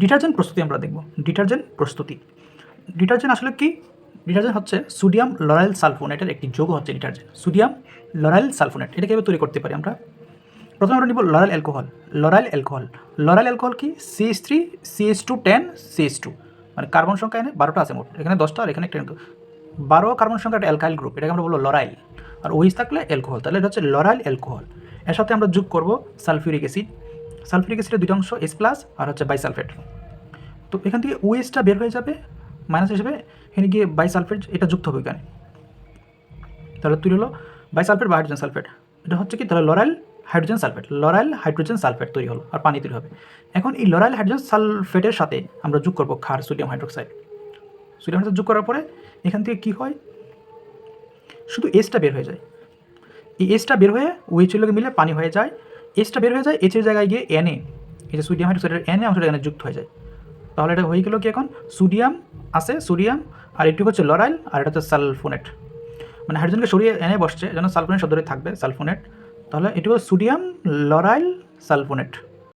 Detergent প্রস্তুতি আমরা দেখব। ডিটারজেন্ট প্রস্তুতি। ডিটারজেন্ট আসলে কি? ডিটারজেন্ট হচ্ছে সোডিয়াম লরাইল সালফোনেটের একটি যোগ হচ্ছে ডিটারজেন্ট। সোডিয়াম লরাইল সালফোনেট এটা কীভাবে তৈরি করতে পারি আমরা। প্রথমে আমরা নিব lauryl alcohol. Lauryl alcohol. Lauryl alcohol কি? CS three CS two ten CS two মানে কার্বন সংখ্যা এখানে বারোটা আছে মোট। এখানে দশটা আর এখানে কিন্তু বারো কার্বন সংখ্যা একটা অ্যালকাইল গ্রুপ। এটাকে আমরা বলব লরাইল। আর ওইস থাকলে অ্যালকোহল। তাহলে এটা হচ্ছে লরাইল অ্যালকোহল। এর সাথে আমরা যোগ করব সালফিউরিক অ্যাসিড। সালফিউরিক অ্যাসিডের দুইটা অংশ এস প্লাস আর হচ্ছে বাইসালফেট তো এখান থেকে ওএসটা বের হয়ে যাবে মাইনাস হিসেবে, এখানে গিয়ে বাইসালফেট এটা যুক্ত হবে এখানে। তাহলে তৈরি হলো বাইসালফেট বা হাইড্রোজেন সালফেট এটা হচ্ছে কি? তাহলে lauryl hydrogen sulphate lauryl hydrogen sulphate তৈরি হলো আর পানি তৈরি হবে। এখন এই লরাইল হাইড্রোজেন সালফেটের সাথে আমরা যোগ করব ক্ষার, সোডিয়াম হাইড্রোক্সাইড সোডিয়াম হাইড্রোক্সাইড যোগ করার পরে এখান থেকে কি হয়? শুধু এসটা বের হয়ে যায়। এই এসটা বের হয়ে ওয়েচের লোকে মিলে পানি হয়ে যায়। এসটা বের হয়ে যায় এইচের জায়গায় গিয়ে এনে এই যে সোডিয়াম হাইড্রোক্সাইডের এনে অংশটা এখানে যুক্ত হয়ে যায়। তাহলে এটা হয়ে গেল কি এখন? সোডিয়াম আছে সোডিয়াম আর এটি হচ্ছে লরাইল, আর এটা হচ্ছে সালফোনেট। মানে হাইড্রোজেনকে সরিয়ে এনে বসছে, যেন সালফোনেট শব্দটি থাকবে, সালফোনেট। তাহলে এটি হচ্ছে সোডিয়াম লরাইল, সালফোনেট।